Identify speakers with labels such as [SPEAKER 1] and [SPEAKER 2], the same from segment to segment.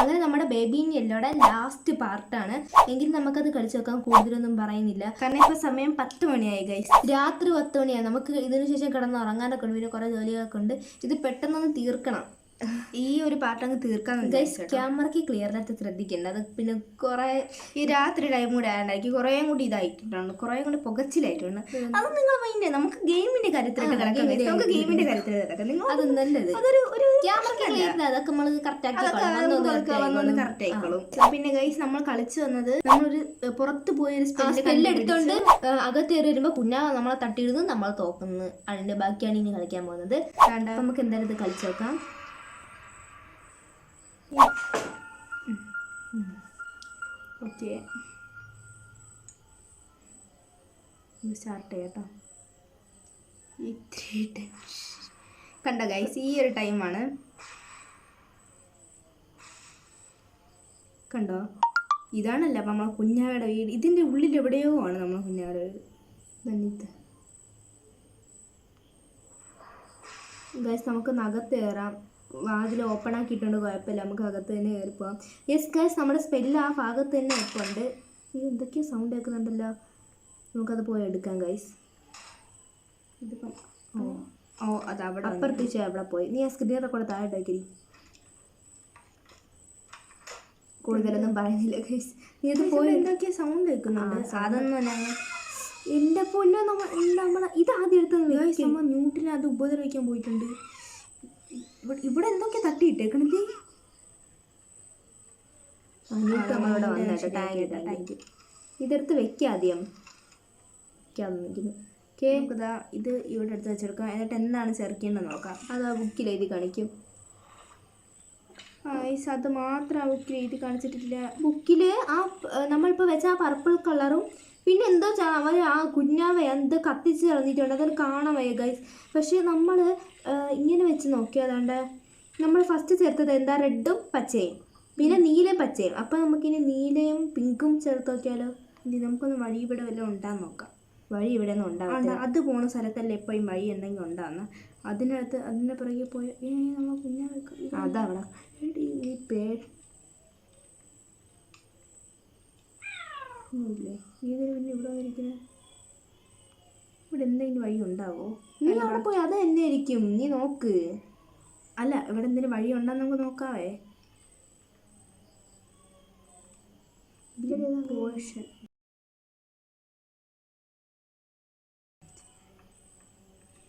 [SPEAKER 1] അങ്ങനെ നമ്മുടെ baby എല്ലോടെ last പാർട്ടാണ് എങ്കിൽ നമുക്കത് കളിച്ചു നോക്കാൻ കൂടുതലൊന്നും പറയുന്നില്ല.
[SPEAKER 2] കാരണം ഇപ്പൊ സമയം പത്ത് മണിയായി ഗൈസ്
[SPEAKER 1] രാത്രി പത്ത് മണിയായി. നമുക്ക് ഇതിനു ശേഷം കിടന്ന് ഉറങ്ങാനൊക്കെ ഉണ്ട്. പിന്നെ കുറെ ജോലികളൊക്കെ ഉണ്ട്. ഇത് പെട്ടെന്നൊന്ന് തീർക്കണം.
[SPEAKER 2] ഈ ഒരു പാർട്ട് അങ്ങ് തീർക്കാൻ
[SPEAKER 1] ക്യാമറയ്ക്ക് ക്ലിയറിനകത്ത് ശ്രദ്ധിക്കേണ്ട. അത് പിന്നെ കുറെ
[SPEAKER 2] ഈ രാത്രി ടൈം കൂടെ ആയണ്ടായിരിക്കും കുറേ കൂടി ഇതായിട്ടുണ്ട്. കുറേ കൂടി പുകച്ചിലായിട്ടുണ്ട്. അത് നിങ്ങൾ മൈൻഡ് നമുക്ക് ഗെയിമിന്റെ കാര്യത്തിലൊക്കെ കിടക്കാം. നമുക്ക് ഗെയിമിന്റെ കാര്യത്തിൽ കിടക്കാം നിങ്ങൾ
[SPEAKER 1] അത് നല്ലത്.
[SPEAKER 2] അതൊരു ഒരു
[SPEAKER 1] ക്യാമറയ്ക്ക് ക്ലിയർ അതൊക്കെ നമ്മൾ കറക്റ്റ്
[SPEAKER 2] കറക്റ്റ് ആയിക്കോളും. പിന്നെ ഗൈസ് നമ്മൾ കളിച്ചു വന്നത് നമ്മളൊരു പുറത്ത് പോയ ഒരു
[SPEAKER 1] സ്പെല്ല് എടുത്തോണ്ട് അകത്ത് കയറി വരുമ്പോ കുഞ്ഞാ നമ്മളെ തട്ടിയിടുന്നു നമ്മൾ തോക്കുന്നു. അതിന്റെ ബാക്കിയാണ് ഇനി കളിക്കാൻ പോകുന്നത്. നമുക്ക് എന്തായാലും ഇത് കളിച്ചു നോക്കാം.
[SPEAKER 2] ഓക്കെ. സ്റ്റാർട്ട് ചെയ്യട്ടോ. ഇത്തിരി ടൈം കണ്ട ഗൈസ് ഈ ഒരു ടൈമാണ് കണ്ടോ? ഇതാണല്ല അപ്പം നമ്മളെ കുഞ്ഞാവയുടെ വീട്. ഇതിന്റെ ഉള്ളിൽ എവിടെയോ ആണ് നമ്മളെ കുഞ്ഞാവയുടെ വീട്. ധന്യത്ത് ഗൈസ് നമുക്ക് നകത്ത് കയറാം വാതിൽ ഓപ്പൺ ആക്കിയിട്ടുണ്ട് കുഴപ്പമില്ല. നമുക്ക് അകത്ത് തന്നെ കയറി പോവാം. യെസ് ഗൈസ് നമ്മുടെ സ്പെല്ല് ആ ഭാഗത്ത് തന്നെ ഇപ്പുണ്ട് ഈ എന്തൊക്കെയോ സൗണ്ട് കേൾക്കുന്നുണ്ടല്ലോ. നമുക്കത് പോയി എടുക്കാം ഗൈസ് ഇതിപ്പം ഓ ഓ അത് അവിടെ അപ്പുറത്ത് വെച്ചാൽ അവിടെ പോയി. നീ ആ സ്ക്രീൻ റെക്കോർഡ് താഴെ ഇട്ടേക്കിരി കൂടുതലൊന്നും പറയുന്നില്ല ഗൈസ് നീ അത് പോയി എന്തൊക്കെയാ സൗണ്ട് കേൾക്കുന്നുണ്ട്. സാധനം തന്നെ എന്റെ പൊന്നെ നമ്മൾ നമ്മളെ ഇത് ആദ്യം എടുത്തത് ന്യൂട്ടിനെ അത് ഉപദ്രവിക്കാൻ പോയിട്ടുണ്ട്. ഇവിടെ എന്തൊക്കെയാ എന്തൊക്കെ തട്ടിയിട്ടേക്കണില്ലേ ഇതെടുത്ത് വെക്കാം ആദ്യം. വെക്കാം നിൽക്കുന്നു ഓക്കെ നമുക്കിതാ ഇത് ഇവിടെ എടുത്ത് വെച്ചെടുക്കാം. എന്നിട്ട് എന്താണ് ചേർക്കേണ്ടത് നോക്കാം. അത് ആ ബുക്കിൽ എഴുതി കാണിക്കും. ആ ഈ അത് മാത്രം ആ ബുക്കിൽ എഴുതി കാണിച്ചിട്ടില്ല.
[SPEAKER 1] ബുക്കിൽ ആ നമ്മളിപ്പോൾ നമ്മളിപ്പോ വെച്ച ആ പർപ്പിൾ കളറും പിന്നെ എന്തോ വെച്ചാൽ അവർ ആ കുഞ്ഞാവ എന്ത് കത്തിച്ച് കളഞ്ഞിട്ടുണ്ട്. അതൊരു കാണാൻ വയ്യ ഗൈസ് പക്ഷേ നമ്മൾ ഇങ്ങനെ വെച്ച് നോക്കിയതാണ്ട് നമ്മൾ ഫസ്റ്റ് ചേർത്തത് എന്താ? റെഡും പച്ചയും. പിന്നെ നീലയും പച്ചയും. അപ്പം നമുക്കിനി നീലയും പിങ്കും ചേർത്ത് നോക്കിയാലോ?
[SPEAKER 2] ഇനി നമുക്കൊന്ന് വഴി ഇവിടെ വല്ലതും ഉണ്ടാകാൻ നോക്കാം.
[SPEAKER 1] വഴി ഇവിടെ നിന്ന്
[SPEAKER 2] ഉണ്ടാവില്ല അത് പോണ സ്ഥലത്തല്ലേ എപ്പോഴും വഴി എന്തെങ്കിലും ഉണ്ടാകുന്ന അതിനകത്ത് അതിന്റെ പുറകെ പോയ നമ്മൾ കുഞ്ഞാവ
[SPEAKER 1] അതവിടെ
[SPEAKER 2] ഈ പേ ഒന്നുമില്ലേ നീ ഇതിന് പിന്നെ ഇവിടെ വന്നിരിക്കുന്നത് ഇവിടെ എന്തെങ്കിലും വഴി ഉണ്ടാവോ?
[SPEAKER 1] നീ അവിടെ പോയി അത് തന്നെ ആയിരിക്കും നീ നോക്ക്.
[SPEAKER 2] അല്ല ഇവിടെ എന്തെങ്കിലും വഴി ഉണ്ടെന്ന് നമുക്ക് നോക്കാവേ. ഓഷൻ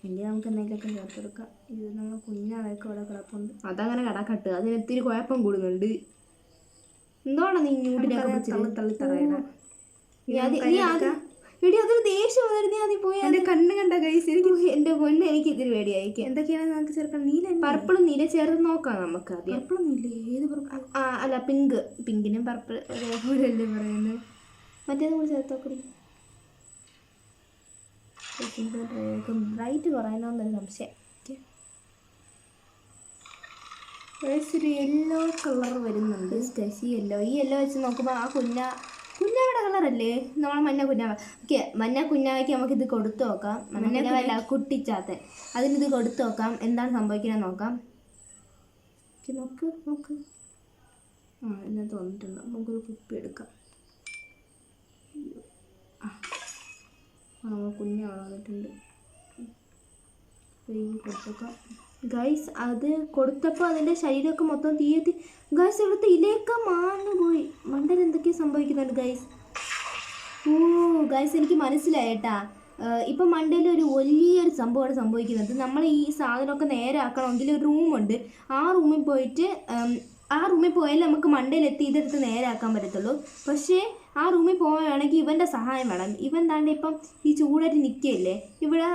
[SPEAKER 2] ഇനി നമുക്ക് എന്തെങ്കിലുമൊക്കെ ചേർത്തെടുക്കാം ഇത് നമ്മൾ കുഞ്ഞാളൊക്കെ ഇവിടെ കിടപ്പുണ്ട്.
[SPEAKER 1] അതങ്ങനെ കിടക്കട്ട് അതിന് ഇത്തിരി കുഴപ്പം കൂടുന്നുണ്ട്. എന്താണ് നീ ഇങ്ങോട്ട്?
[SPEAKER 2] തള്ളി തള്ളി
[SPEAKER 1] ആദ്യം എടി അതൊരു ദേഷ്യം വന്നിരുന്നു ഞാൻ പോയി
[SPEAKER 2] എന്റെ കണ്ണ് കണ്ട കൈസ് എനിക്ക്
[SPEAKER 1] എന്റെ പൊന്നെ എനിക്ക് ഇതിരി പേടിയായിരിക്കും.
[SPEAKER 2] എന്തൊക്കെയാണ് നമുക്ക് ചേർക്കണം നീല
[SPEAKER 1] പർപ്പിളും നീല ചേർത്ത് നോക്കാം നമുക്ക് ആദ്യം.
[SPEAKER 2] നീല ഏത് പർപ്പിൾ
[SPEAKER 1] ആ അല്ല പിങ്ക്. പിങ്കിനും പർപ്പിൾ ഒരേപോലെയല്ലേ പറയുന്നത്. മറ്റേത് കൂടി ചേർത്ത് നോക്കും ബ്രൈറ്റ് കുറയണമെന്നൊരു സംശയം.
[SPEAKER 2] ഒരു യെല്ലോ കളർ വരുന്നുണ്ട്.
[SPEAKER 1] സ്റ്റെസി യെല്ലോ ഈ യെല്ലോ വെച്ച് നോക്കുമ്പോൾ ആ കുഞ്ഞ കുഞ്ഞാവിടെ കളറല്ലേ? നമ്മളെ മഞ്ഞ കുഞ്ഞാവ. ഓക്കെ മഞ്ഞ കുഞ്ഞാവയ്ക്ക് നമുക്ക് ഇത് കൊടുത്തു നോക്കാം. മഞ്ഞ കുട്ടിച്ചാത്ത അതിനിത് കൊടുത്തു നോക്കാം. എന്താണ് സംഭവിക്കുന്നത് നോക്കാം.
[SPEAKER 2] നോക്ക് നോക്ക്. ആ എന്നാ തോന്നിട്ടുണ്ടോ. നമുക്കൊരു കുപ്പി എടുക്കാം. ആ നമ്മൾ കുഞ്ഞാളെ വന്നിട്ടുണ്ട്. കൊടുത്തേക്കാം.
[SPEAKER 1] ഗൈസ് അത് കൊടുത്തപ്പോൾ അതിന്റെ ശരീരമൊക്കെ മൊത്തം തീയത്തി. ഗൈസ് ഇവിടുത്തെ ഇലയൊക്കെ മാഞ്ഞു പോയി. മണ്ടൻ എന്തൊക്കെയോ സംഭവിക്കുന്നുണ്ട് ഗൈസ് ഓ ഗൈസ് എനിക്ക് മനസ്സിലായേട്ടാ ഇപ്പം മണ്ടയിൽ ഒരു വലിയൊരു സംഭവമാണ് സംഭവിക്കുന്നത് നമ്മൾ ഈ സാധനമൊക്കെ നേരെ ആക്കണമെങ്കിൽ ഒരു റൂമുണ്ട്. ആ റൂമിൽ പോയിട്ട് ആ റൂമിൽ പോയാലേ നമുക്ക് മണ്ടയിലെത്തി ഇതെടുത്ത് നേരെ ആക്കാൻ പറ്റത്തുള്ളൂ. പക്ഷേ ആ റൂമിൽ പോവുകയാണെങ്കിൽ ഇവന്റെ സഹായം വേണം. ഇവൻ താണ്ട് ഇപ്പം ഈ ചൂടായിട്ട് നിൽക്കുകയല്ലേ? ഇവിടെ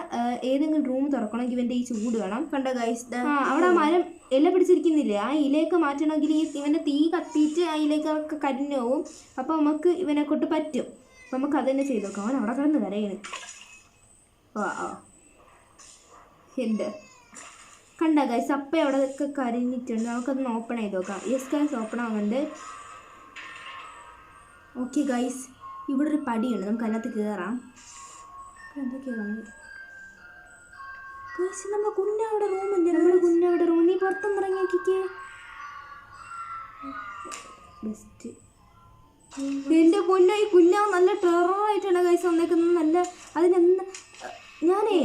[SPEAKER 1] ഏതെങ്കിലും റൂം തുറക്കണമെങ്കിൽ ഇവന്റെ ഈ ചൂട് വേണം.
[SPEAKER 2] കണ്ട ഗൈസ്
[SPEAKER 1] അവിടെ ആ മരം ഇല പിടിച്ചിരിക്കുന്നില്ലേ? ആ ഇലയൊക്കെ മാറ്റണമെങ്കിൽ ഈ ഇവന്റെ തീ കത്തിയിട്ട് ആ ഇലയൊക്കെ കരിഞ്ഞു പോവും. അപ്പോൾ നമുക്ക് ഇവനെ കൊണ്ട് പറ്റും. അപ്പം നമുക്ക് അതന്നെ തന്നെ ചെയ്ത് നോക്കാം. അവൻ അവിടെ കിടന്ന് കരയാണ്. ആ ആ. ഉണ്ട് കണ്ട ഗൈസ് അപ്പം അവിടെ ഒക്കെ കരിഞ്ഞിട്ടുണ്ട്. നമുക്കതൊന്ന് ഓപ്പൺ ചെയ്ത് നോക്കാം. യെസ് ഗൈസ് ഓപ്പൺ ആവുന്നുണ്ട്. ഓക്കെ ഗൈസ് ഇവിടെ ഒരു പടിയുണ്ട്. നമുക്ക് അതിനകത്ത് കയറാം എന്തൊക്കെയാണ് ഗൈസ് നമ്മുടെ കുഞ്ഞവിടെ റൂമില്ല നമ്മുടെ കുഞ്ഞവിടെ റൂം നീ പുറത്തൊന്ന് ഇറങ്ങി നോക്കിക്കേ ബെസ്റ്റ് എന്റെ പൊന്നോ ഈ കുഞ്ഞാവ് നല്ല ടെററായിട്ടാണ് ഗൈസ് വന്നേക്കുന്നത്. നല്ല അതിനെന്ത് ഞാനേ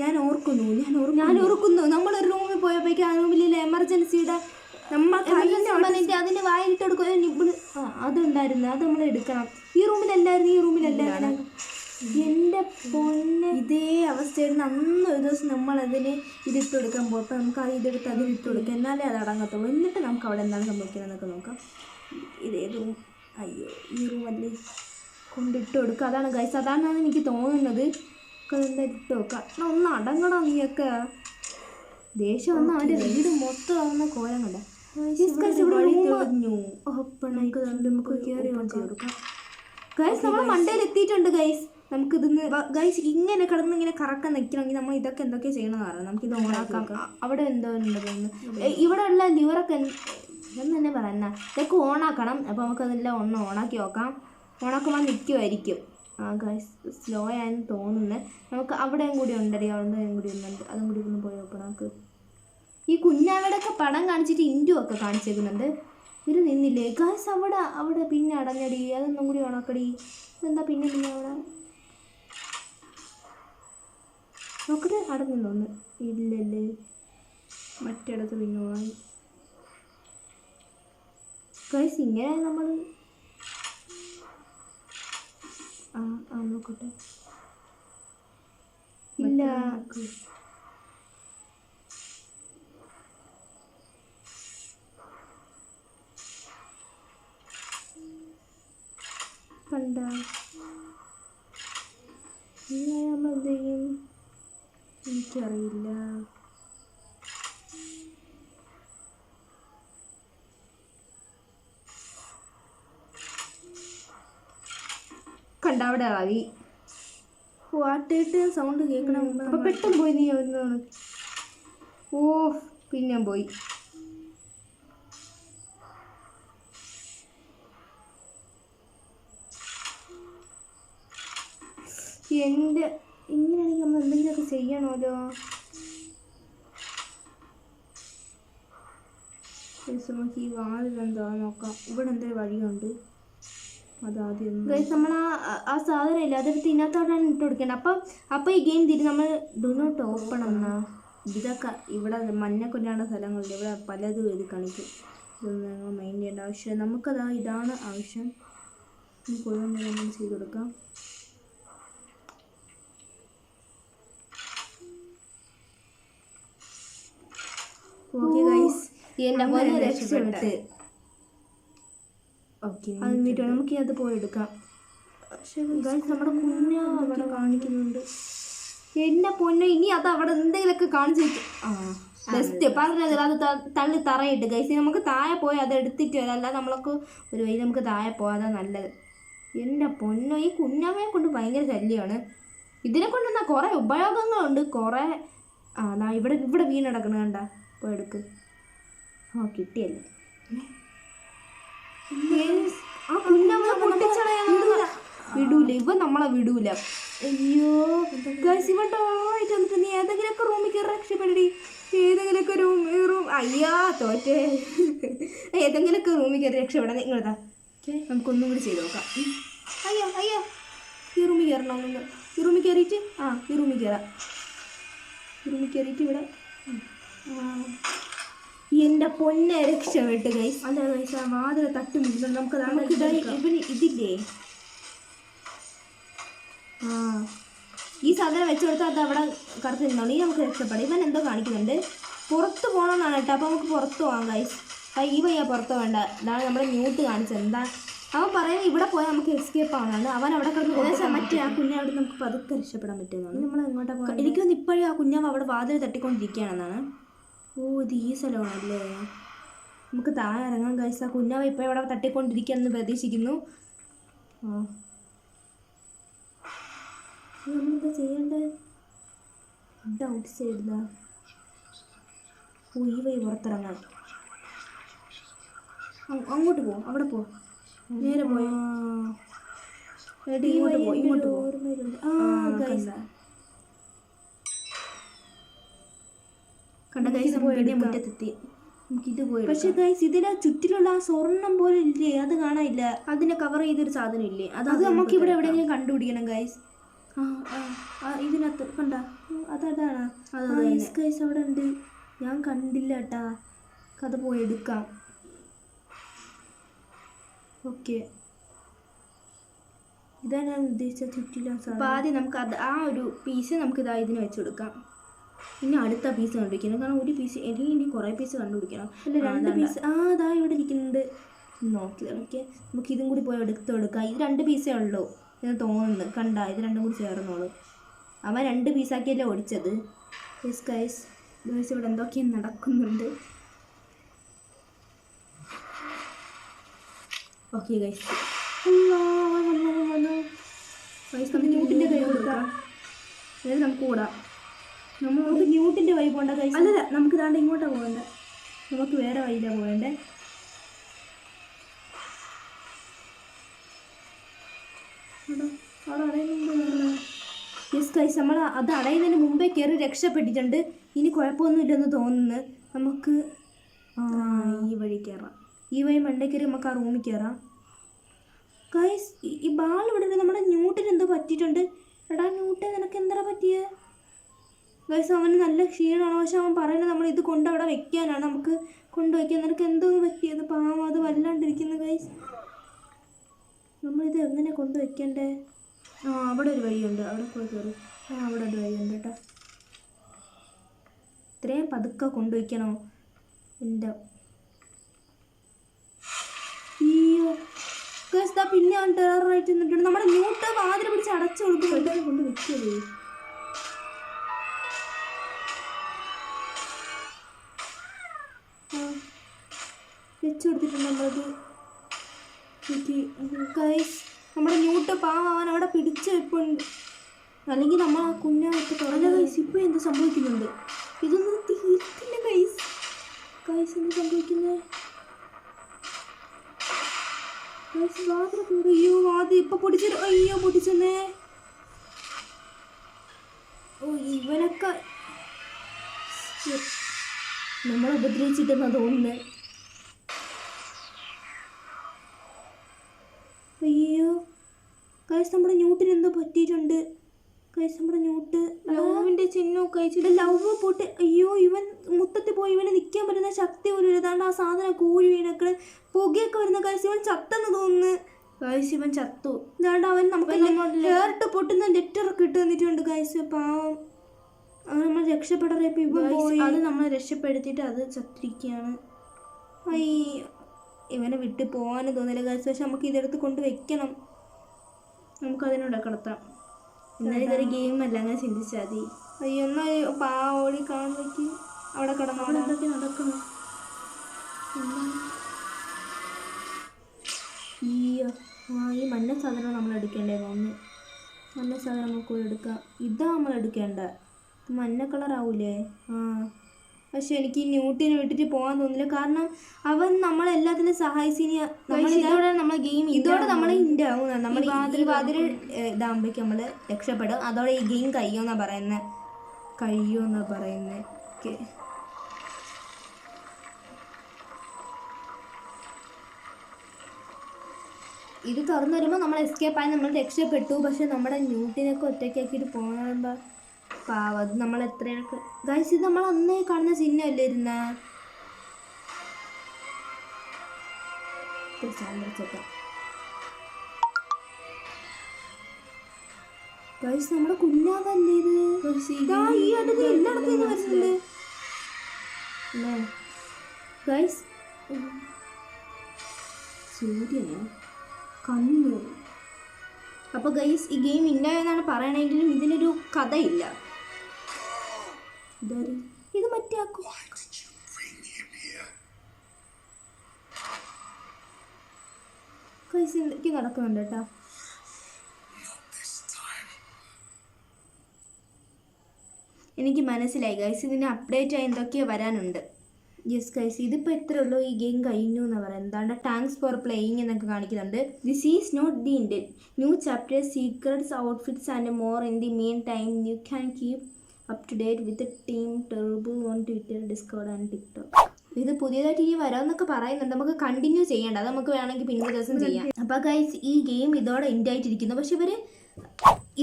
[SPEAKER 2] ഞാൻ ഓർക്കുന്നു ഞാൻ ഓർക്കുന്നു.
[SPEAKER 1] ഞാൻ ഓർക്കുന്നു. നമ്മൾ ഒരു റൂമിൽ പോയപ്പോഴേക്കും ആ റൂമിലെ എമർജൻസിയുടെ
[SPEAKER 2] നമ്മൾ
[SPEAKER 1] അതിന് വായിട്ട് കൊടുക്കുക അതുണ്ടായിരുന്നു. അത് നമ്മൾ എടുക്കണം. ഈ റൂമിലല്ലായിരുന്നു? ഈ റൂമിലല്ലായിരുന്നു? എന്റെ പൊന്നെ.
[SPEAKER 2] ഇതേ അവസ്ഥയായിരുന്നു. അന്ന് ഒരു ദിവസം നമ്മൾ അതിന് ഇതിട്ട് കൊടുക്കാൻ പോയപ്പോൾ നമുക്ക് അത് ഇതെടുത്ത് അതിന് ഇട്ട് കൊടുക്കാം. എന്നാലേ അത് അടങ്ങത്തുള്ളൂ. എന്നിട്ട് നമുക്ക് അവിടെ എന്താണ് സംഭവിക്കുന്നതെന്നൊക്കെ നോക്കാം. ഇതേ റൂം. അയ്യോ ഈ റൂം അല്ലേ?
[SPEAKER 1] കൊണ്ടിട്ട് കൊടുക്കുക. അതാണ് ഗൈസ് അതാണെന്നാണ് എനിക്ക് തോന്നുന്നത്. ഇട്ട് എന്നാ ഒന്ന് അടങ്ങടാ നീയൊക്കെ? ദേഷ്യം വന്ന അവന്റെ വീട് മൊത്തം ആവുന്ന കോലം കണ്ട. ഗൈസ് നമ്മൾ മണ്ടയിൽ എത്തിയിട്ടുണ്ട് ഗൈസ് നമുക്ക് ഇതിന്ന്
[SPEAKER 2] ഗൈസ് ഇങ്ങനെ കിടന്ന് ഇങ്ങനെ കറക്കം നിൽക്കണമെങ്കിൽ നമ്മൾ ഇതൊക്കെ എന്തൊക്കെ ചെയ്യണമെന്ന് പറയാം നമുക്ക് ഇത് ഓണാക്കാം
[SPEAKER 1] അവിടെ എന്തോ ഉണ്ടെന്ന് ഇവിടെ ഉള്ള ലിവറൊക്കെ ഇതെന്ന് തന്നെ പറയുന്ന ഇതൊക്കെ ഓണാക്കണം. അപ്പോൾ നമുക്ക് അതെല്ലാം ഒന്ന് ഓണാക്കി നോക്കാം. ഓണാക്കുമ്പോൾ നിൽക്കുമായിരിക്കും ആ ഗൈസ് സ്ലോ ആയെന്ന് തോന്നുന്നത് നമുക്ക് അവിടെയും കൂടി ഉണ്ടടി അവിടെയും കൂടി ഒന്നുണ്ട് അതും കൂടി ഒന്ന് പോയി നോക്കണം നമുക്ക് ഈ കുഞ്ഞാവടൊക്കെ പടം കാണിച്ചിട്ട് ഇൻഡു ഒക്കെ കാണിച്ചേക്കുന്നുണ്ട്. ഇത് നിന്നില്ലേ? ഗായ്സ് അവിടെ അവിടെ പിന്നെ അടഞ്ഞടി. അതൊന്നും കൂടി ഉണക്കടി. എന്താ പിന്നെ പിന്നെ അവിടെ? നോക്കട്ടെ അടഞ്ഞു ഒന്ന്? ഇല്ലല്ലേ.
[SPEAKER 2] മറ്റിടത്ത് പിന്നെ ഓണായി
[SPEAKER 1] ഗൈസ് ഇങ്ങനെ നമ്മൾ ആ ആ നോക്കട്ടെ. ഇല്ല കണ്ട ഇങ്ങനെ നമ്മൾ എന്ത് ചെയ്യും
[SPEAKER 2] എനിക്കറിയില്ല.
[SPEAKER 1] കണ്ട അവിടെ
[SPEAKER 2] ആവി സൗണ്ട് കേൾക്കണം
[SPEAKER 1] അപ്പൊ പെട്ടെന്ന് പോയി നീ ഒന്ന് ഓ പിന്നെ പോയി എന്റെ ഇങ്ങനെയാണെങ്കിൽ നമ്മൾ എന്തെങ്കിലുമൊക്കെ ചെയ്യണമല്ലോ
[SPEAKER 2] നമുക്ക് ഈ വാതിലെന്താ നോക്കാം. ഇവിടെ എന്തൊരു വഴിയുണ്ട്?
[SPEAKER 1] ഗൈസ് നമ്മൾ ആ ആ സാധനം ഇല്ല? അതെടുത്ത് ഇട്ട് കൊടുക്കേണ്ടത് അപ്പം അപ്പം ഈ ഗെയിം തിരി നമ്മൾ ഡു നോട്ട് ഓപ്പൺ എന്നാ
[SPEAKER 2] ഇതൊക്കെ ഇവിടെ മഞ്ഞ കൊല്ലാണ്ട സ്ഥലങ്ങളുണ്ട്. ഇവിടെ പലതും ഇത് കളിക്കും. ഇതൊന്നും ഞങ്ങൾ മൈൻഡ് ചെയ്യേണ്ട ആവശ്യം നമുക്കതാ ഇതാണ് ആവശ്യം. ചെയ്ത് കൊടുക്കാം ഓക്കെ ഗൈസ് മോനെ
[SPEAKER 1] രക്ഷപ്പെട്ട് എന്നിട്ട് നമുക്ക് അത്
[SPEAKER 2] പോയെടുക്കാം നമ്മുടെ കുഞ്ഞ അവിടെ കാണിക്കുന്നുണ്ട്.
[SPEAKER 1] എന്റെ പൊന്നെ ഇനി അത് അവിടെ എന്തെങ്കിലുമൊക്കെ കാണിച്ചു വെക്കും. ബെസ്റ്റ് പറഞ്ഞത് അത്. തള്ളി തറയിട്ട്. ഗൈസ് നമുക്ക് താഴെ പോയി അത് എടുത്തിട്ട് വരാം. അല്ലാതെ നമ്മളൊക്കെ ഒരു വഴി നമുക്ക് താഴെ പോകാതാ നല്ലത്. എന്റെ പൊന്നോ ഈ കുഞ്ഞമ്മയെ കൊണ്ട് ഭയങ്കര ശല്യമാണ്. ഇതിനെ കൊണ്ടെന്നാ കുറേ ഉപയോഗങ്ങളുണ്ട്. കുറേ ആ ഇവിടെ ഇവിടെ വീണടക്കണ കണ്ട. പോയി എടുക്ക്. ആ കിട്ടിയല്ലേ. ആ കുഞ്ഞമ്മ പൊട്ടിച്ചളയാ വിടൂല ഇവ നമ്മളെ വിടൂല. അയ്യോ ഗൈസ് ഇവൻ ഡോറായിട്ട് വന്നിട്ട് നീ ഏതെങ്കിലുമൊക്കെ റൂമിൽ കയറി രക്ഷപ്പെടടി. ഏതെങ്കിലുമൊക്കെ റൂം റൂം അയ്യാ തോറ്റേ. ഏതെങ്കിലുമൊക്കെ റൂമിൽ കയറി രക്ഷപ്പെടാൻ നിങ്ങളതാ. നമുക്കൊന്നും കൂടി ചെയ്ത് നോക്കാം. അയ്യോ അയ്യോ. ഈ റൂമിൽ കയറണം ഒന്ന്? ഈ റൂമിൽ കയറിയിട്ട് ആ ഈ റൂമിൽ കയറാം ഈ റൂമിൽ കയറിയിട്ട് ഇവിടെ. ആ. എന്റെ പൊന്നെ രക്ഷപ്പെട്ട് ഗൈസ്
[SPEAKER 2] അതാണ് ഗൈസ് ആ വാതിൽ നമുക്ക്
[SPEAKER 1] നമുക്ക് ഇവന് ഇതില്ലേ? ആ. ഈ സാധനം വെച്ച് കൊടുത്താൽ അത് അവിടെ കറുത്ത് നിന്നോളൂ. ഈ നമുക്ക് രക്ഷപ്പെടാം. ഇവൻ എന്തോ കാണിക്കുന്നുണ്ട്. പുറത്ത് പോകണമെന്നാണ് കേട്ടോ. അപ്പോൾ നമുക്ക് പുറത്ത് പോകാം ഗൈസ് ആ ഈ വയ്യ പുറത്ത് വേണ്ട ഇതാണ് നമ്മുടെ ന്യൂട്ട് കാണിച്ചത്. എന്താ? അവൻ പറയുന്നത് ഇവിടെ പോയാൽ നമുക്ക് എസ്കേപ്പ് ആവാനാണ് അവൻ അവിടെ കിടന്ന്
[SPEAKER 2] മറ്റേ ആ കുഞ്ഞെ അവിടെ നമുക്ക് പതുക്കെ രക്ഷപ്പെടാൻ പറ്റുന്നതാണ്
[SPEAKER 1] നമ്മൾ എങ്ങോട്ടാണ് പോകാൻ
[SPEAKER 2] എനിക്ക് തോന്നുന്നു ഇപ്പോഴും ആ കുഞ്ഞാവ് അവിടെ വാതിൽ തട്ടിക്കൊണ്ടിരിക്കുകയാണെന്നാണ്. ഓ ഇത് ഈ സ്ഥലമാണല്ലേ?
[SPEAKER 1] നമുക്ക് താഴെ ഇറങ്ങാൻ ഗൈസ് ആ കുഞ്ഞാവ് ഇപ്പോൾ ഇവിടെ തട്ടിക്കൊണ്ടിരിക്കുകയെന്ന് പ്രതീക്ഷിക്കുന്നു. ആ. നമ്മളെന്താ ചെയ്യേണ്ടത് ഡൗട്ട് സൈഡിലാ ഓ ഈ വഴി പുറത്തിറങ്ങാൻ
[SPEAKER 2] അങ്ങോട്ട് പോ അവിടെ പോ. നേരെ പോയോ. ഇങ്ങോട്ട് പോ ഇങ്ങോട്ട് പോ.
[SPEAKER 1] ഓർമ്മയിലുണ്ട് ആ
[SPEAKER 2] ആ,
[SPEAKER 1] ഗൈസ്
[SPEAKER 2] കണ്ട. ഗൈസ്
[SPEAKER 1] പോയി
[SPEAKER 2] പിന്നെ മുറ്റത്തെത്തി. നമുക്കിത് പോയി
[SPEAKER 1] പക്ഷെ ഗൈസ് ഇതിലെ ചുറ്റിലുള്ള ആ സ്വർണം പോലെ ഇല്ലേ? അത് കാണാനില്ല.
[SPEAKER 2] അതിനെ കവർ ചെയ്തൊരു സാധനം ഇല്ലേ? അത്
[SPEAKER 1] അത് നമുക്ക് ഇവിടെ എവിടെയെങ്കിലും കണ്ടുപിടിക്കണം ഗൈസ്
[SPEAKER 2] ആ ഇതിനകത്ത് കണ്ട?
[SPEAKER 1] അത് അതാണ്. ഗൈസ് അവിടെ ഉണ്ട്. ഞാൻ കണ്ടില്ല കേട്ടാ
[SPEAKER 2] കഥ പോയി എടുക്കാം
[SPEAKER 1] ഓക്കെ. ഇതാണ് ഞാൻ ഉദ്ദേശിച്ച ചുറ്റിലും
[SPEAKER 2] ആദ്യം നമുക്ക് അത് ആ ഒരു പീസ് നമുക്ക് ഇതാ ഇതിന് വെച്ചു കൊടുക്കാം. ഇനി അടുത്ത പീസ് കണ്ടുപിടിക്കണം. കാരണം ഒരു പീസ് എനിക്ക് ഇനി കുറേ പീസ് കണ്ടുപിടിക്കണം.
[SPEAKER 1] അല്ല രണ്ട് പീസ് ആ അതാ ഇവിടെ ഇരിക്കുന്നുണ്ട്. നോക്കി നോക്കി നമുക്ക് ഇതും കൂടി പോയി എടുത്ത് കൊടുക്കാം ഇത് രണ്ട് പീസേ ഉള്ളൂ എന്ന് തോന്നുന്നു. കണ്ട ഇത് രണ്ടും കൂടി ചേർന്നോളൂ. അവൻ രണ്ട് പീസാക്കിയല്ലേ ഓടിച്ചത്. യെസ് കൈസ്
[SPEAKER 2] ഗൈസ് ഇവിടെ എന്തൊക്കെയും നടക്കുന്നുണ്ട്.
[SPEAKER 1] ഓക്കെ ഗൈസ്
[SPEAKER 2] ഗൈസ് നമുക്ക് കൂട്ടിന്റെ കൈ കൊടുക്കാം. അതായത് നമുക്ക് കൂടാം
[SPEAKER 1] നമുക്ക് ന്യൂട്ടിന്റെ വഴി പോകേണ്ട കൈ
[SPEAKER 2] അല്ലല്ല നമുക്ക് ദാണ്ട് ഇങ്ങോട്ടാണ് പോകേണ്ടത് നമുക്ക് വേറെ വഴിയിലാണ് പോകേണ്ടത്
[SPEAKER 1] യെസ് നമ്മൾ അത് അടയുന്നതിന് മുമ്പേ കയറി രക്ഷപ്പെട്ടിട്ടുണ്ട്. ഇനി കുഴപ്പമൊന്നുമില്ലെന്ന് തോന്നുന്നു. നമുക്ക്
[SPEAKER 2] ഈ വഴി കയറാം
[SPEAKER 1] ഈ വഴി മണ്ടേ കയറി നമുക്ക് ആ റൂമിൽ കയറാം കൈസ് ഈ ബാൾ ഇവിടെ. നമ്മുടെ ന്യൂട്ടിന് എന്തോ പറ്റിയിട്ടുണ്ട്. എടാ ന്യൂട്ടൻ നിനക്ക് എന്താ പറ്റിയ? ഗൈസ് അവന് നല്ല ക്ഷീണമാണ്. പക്ഷെ അവൻ പറയുന്നത് നമ്മൾ ഇത് കൊണ്ട് അവിടെ വെക്കാനാണ്. നമുക്ക് കൊണ്ടുവയ്ക്കാൻ നിനക്ക് എന്തോ പറ്റിയത്? പാവം അത് വല്ലാണ്ടിരിക്കുന്നു ഗൈസ് നമ്മളിത് എങ്ങനെ കൊണ്ടുവയ്ക്കണ്ടേ
[SPEAKER 2] ആ അവിടെ ഒരു വഴിയുണ്ട്. അവിടെ പോയി കയറി
[SPEAKER 1] ആ അവിടെ ഒരു വഴിയുണ്ട് കേട്ടോ. ഇത്രയും പതുക്കെ കൊണ്ടുവയ്ക്കണോ എന്റെ പിന്നെ അവൻ ടെററായിട്ട് നിന്നിട്ടുണ്ട് നമ്മുടെ ന്യൂട്ട് വാതിൽ പിടിച്ച് അടച്ചു കൊടുക്കുന്നുണ്ട്
[SPEAKER 2] കൊണ്ട് വെക്കല്ലേ?
[SPEAKER 1] വെച്ച് കൊടുത്തിട്ട് നമ്മളത് ഗൈസ് നമ്മുടെ ന്യൂട്ട് പാവാൻ അവിടെ പിടിച്ച് വെപ്പുണ്ട്. അല്ലെങ്കിൽ നമ്മൾ ആ കുഞ്ഞായിട്ട് തുറന്ന
[SPEAKER 2] ഗൈസ് ഇപ്പോൾ എന്ത് സംഭവിക്കുന്നുണ്ട്?
[SPEAKER 1] ഇതൊന്നും തീർത്തില്ല ഗൈസ് ഗൈസ് എന്ത് സംഭവിക്കുന്നത് ഗൈസ് വാതിൽ കൂടി അയ്യോ വാതിൽ ഇപ്പൊ പൊടിച്ചു അയ്യോ പൊടിച്ചെന്നേ ഓ ഇവനൊക്കെ നമ്മളെ ഉപദ്രവിച്ചിട്ടെന്നാ തോന്നുന്നത് അയ്യോ ഗൈസ് നമ്മുടെ ന്യൂട്ടിന് എന്തോ പറ്റിയിട്ടുണ്ട്. ഗൈസ് നമ്മുടെ ന്യൂട്ട്
[SPEAKER 2] ലവിന്റെ ചിഹ്നമൊക്കെ
[SPEAKER 1] അയച്ചിട്ട് ലവ് പോട്ട് അയ്യോ ഇവൻ മുത്തത്തിൽ പോയി ഇവന് നിൽക്കാൻ പറ്റുന്ന ശക്തി പോലും ഇല്ല. ആ സാധനം കൂഴി വീണൊക്കെ പുകയൊക്കെ വരുന്ന കൈസ് ഇവൻ ചത്തെന്ന് തോന്നുന്നു.
[SPEAKER 2] ഗൈസ് ഇവൻ ചത്തു.
[SPEAKER 1] ഇതാണ്ട് അവൻ നമുക്ക് ഹേർട്ട് പൊട്ടുന്ന ലെറ്റർ ഒക്കെ ഇട്ട് തന്നിട്ടുണ്ട് കൈസ് പാവം. അത് നമ്മൾ രക്ഷപ്പെടാറേ ഇപ്പൊ ഇവൻ പോയി.
[SPEAKER 2] അത് നമ്മൾ രക്ഷപ്പെടുത്തിയിട്ട് അത് ചത്തിരിക്കുകയാണ്.
[SPEAKER 1] അയ്യോ. ഇവനെ വിട്ട് പോകാനും തോന്നില്ല കഴിച്ച് പക്ഷെ നമുക്ക് ഇതെടുത്ത് കൊണ്ട് വെക്കണം.
[SPEAKER 2] നമുക്ക് അതിനോട് കിടത്താം എന്നാലും ഇതൊരു ഗെയിം അല്ല അങ്ങനെ ചിന്തിച്ചാൽ മതി.
[SPEAKER 1] അയ്യോ എന്നാ പാവോടി കാണുമ്പോഴേക്ക് അവിടെ
[SPEAKER 2] അവിടെ
[SPEAKER 1] കിടന്നോളാം
[SPEAKER 2] എന്തൊക്കെ
[SPEAKER 1] അയ്യോ ആ ഈ മഞ്ഞ സാധനം നമ്മൾ എടുക്കേണ്ടേ? തോന്നുന്നു മഞ്ഞ സാധനം നമുക്ക് എടുക്കാം. ഇതാ നമ്മൾ എടുക്കേണ്ട? കളർ കളറാവൂലേ? ആ. പക്ഷെ എനിക്ക് ഈ ന്യൂട്ടിനെ വിട്ടിട്ട് പോകാൻ തോന്നില്ല കാരണം അവൻ നമ്മളെല്ലാത്തിനും സഹായിച്ചിനി. നമ്മൾ
[SPEAKER 2] ഇതോടെ നമ്മളെ ഗെയിം
[SPEAKER 1] ഇതോടെ നമ്മൾ ഇന്റെ ആവും നമ്മൾ
[SPEAKER 2] ഈ വാതിൽ
[SPEAKER 1] ഇതാകുമ്പോഴേക്ക് നമ്മൾ രക്ഷപ്പെടും. അതോടെ ഈ ഗെയിം കഴിയുമെന്നാണ് പറയുന്നത് കഴിയുമെന്നാണ് പറയുന്നത് ഓക്കെ ഇത് തുറന്നു വരുമ്പോൾ നമ്മൾ എസ്കേപ്പ് ആയി നമ്മൾ രക്ഷപ്പെട്ടു. പക്ഷെ നമ്മുടെ ന്യൂട്ടിനൊക്കെ ഒറ്റയ്ക്കാക്കിയിട്ട് പോകുമ്പോൾ പാവം. അത് നമ്മൾ എത്രയൊക്കെ ഗൈസ് ഇത് നമ്മൾ അന്നേ കാണുന്ന സിനിമയല്ലേ ഇരുന്ന? ഗൈസ് നമ്മുടെ കുഞ്ഞാതല്ലേ ഇത്? ഈ അടുത്ത് എല്ലായിടത്തും വരുന്നുണ്ട്. ഗൈസ് സൂര്യനോ കണ്ണു അപ്പോൾ ഗൈസ് ഈ ഗെയിം ഇല്ല എന്നാണ് പറയണെങ്കിലും ഇതിനൊരു കഥയില്ല. ഇതാര്? ഇത് മറ്റേ ആ കു- ഗൈസ് എന്തൊക്കെ നടക്കുന്നുണ്ട് കേട്ടോ. എനിക്ക് മനസ്സിലായി. ഗൈസ് ഇതിന് അപ്ഡേറ്റ് ആയി എന്തൊക്കെയോ വരാനുണ്ട്. യെസ് ഗൈസ് ഇതിപ്പോൾ എത്ര ഉള്ളൂ. ഈ ഗെയിം കഴിഞ്ഞു എന്ന് പറയാം. എന്താണ്? താങ്ക്സ് ഫോർ പ്ലേയിങ് എന്നൊക്കെ കാണിക്കുന്നുണ്ട്. This is not the end new chapters secrets outfits and more in the main time you can keep up to date with team terrible on Twitter Discord and TikTok ഇത് പുതിയതായിട്ട് ഇനി വരാമെന്നൊക്കെ പറയുന്നുണ്ട്. നമുക്ക് continue ചെയ്യേണ്ട. അത് നമുക്ക് വേണമെങ്കിൽ പിന്നെ ദിവസം ചെയ്യാം. അപ്പൊ ഗൈസ് ഈ ഗെയിം ഇതോടെ എൻഡ് ആയിട്ടിരിക്കുന്നു. പക്ഷെ ഇവർ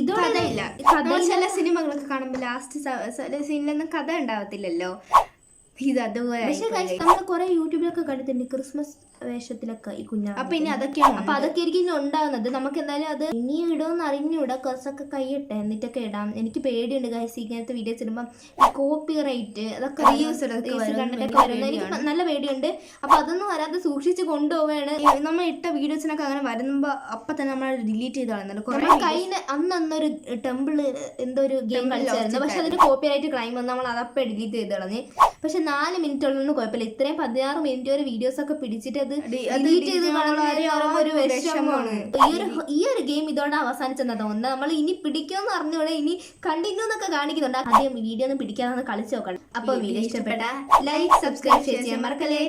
[SPEAKER 1] ഇതോടെ
[SPEAKER 2] കഥയില്ല. ചില സിനിമകളൊക്കെ കാണുമ്പോൾ ലാസ്റ്റ് സിനിമ കഥ ഉണ്ടാവത്തില്ലല്ലോ. ഇത് അതുപോലെ
[SPEAKER 1] പക്ഷെ നമ്മൾ കുറെ യൂട്യൂബിലൊക്കെ കണ്ടിട്ടുണ്ട് ക്രിസ്മസ് വേഷത്തിലൊക്കെ ഈ കുഞ്ഞാ
[SPEAKER 2] അപ്പൊ ഇനി അതൊക്കെയാണ്.
[SPEAKER 1] അപ്പൊ അതൊക്കെ ആയിരിക്കും ഇനി ഉണ്ടാവുന്നത്. നമുക്ക് എന്തായാലും അത് ഇനി ഇടുമെന്ന് അറിഞ്ഞൂടാ. കുറച്ചൊക്കെ കൈയിട്ടെ എന്നിട്ടൊക്കെ ഇടാം. എനിക്ക് പേടിയുണ്ട് ഗൈസ് ഇങ്ങനത്തെ വീഡിയോസ് ഇടുമ്പോൾ കോപ്പി റൈറ്റ് അതൊക്കെ
[SPEAKER 2] റീയൂസ് വരും,
[SPEAKER 1] കണ്ടിട്ടൊക്കെ
[SPEAKER 2] എനിക്ക്
[SPEAKER 1] വരുന്നത് എനിക്ക് നല്ല പേടിയുണ്ട്. അപ്പൊ അതൊന്നും വരാതെ സൂക്ഷിച്ച് കൊണ്ടുപോവാണ്
[SPEAKER 2] നമ്മൾ ഇട്ട വീഡിയോസിനൊക്കെ അങ്ങനെ വരുമ്പോ അപ്പൊ തന്നെ നമ്മൾ ഡിലീറ്റ് ചെയ്ത് കളയുന്നുണ്ട്. കുറെ
[SPEAKER 1] നമ്മുടെ കയ്യിൽ അന്ന് അന്നൊരു ടെമ്പിൾ എന്തോ ഒരു ഗെയിം കളിച്ചായിരുന്നു. പക്ഷെ അതിന് കോപ്പി റൈറ്റ് ക്രൈം വന്ന്. നമ്മൾ അതപ്പം ഡിലീറ്റ് ചെയ്ത് കളഞ്ഞ്. പക്ഷെ നാല് മിനിറ്റ് ഉള്ളൊന്നും കുഴപ്പമില്ല. ഇത്രയും പതിനാറ് മിനിറ്റ് വരെ വീഡിയോസ് ഒക്കെ പിടിച്ചിട്ട് അത് ഡിലീറ്റ് ചെയ്ത് ഒരു വിഷമമാണ്. ഈ ഒരു ഈ ഒരു ഗെയിം ഇതോടെ അവസാനിച്ചെന്നാ തോന്നുന്നത് നമ്മൾ ഇനി പിടിക്കുമെന്ന് അറിഞ്ഞൂടെ ഇനി കണ്ടിന്യൂ എന്നൊക്കെ കാണിക്കുന്നുണ്ട്. ആദ്യം വീഡിയോ ഒന്നും പിടിക്കാതെ കളിച്ചു നോക്കണം. അപ്പൊ വീഡിയോ ഇഷ്ടപ്പെട്ട ലൈക്ക് സബ്സ്ക്രൈബ് ചെയ്യാൻ മറക്കല്ലേ.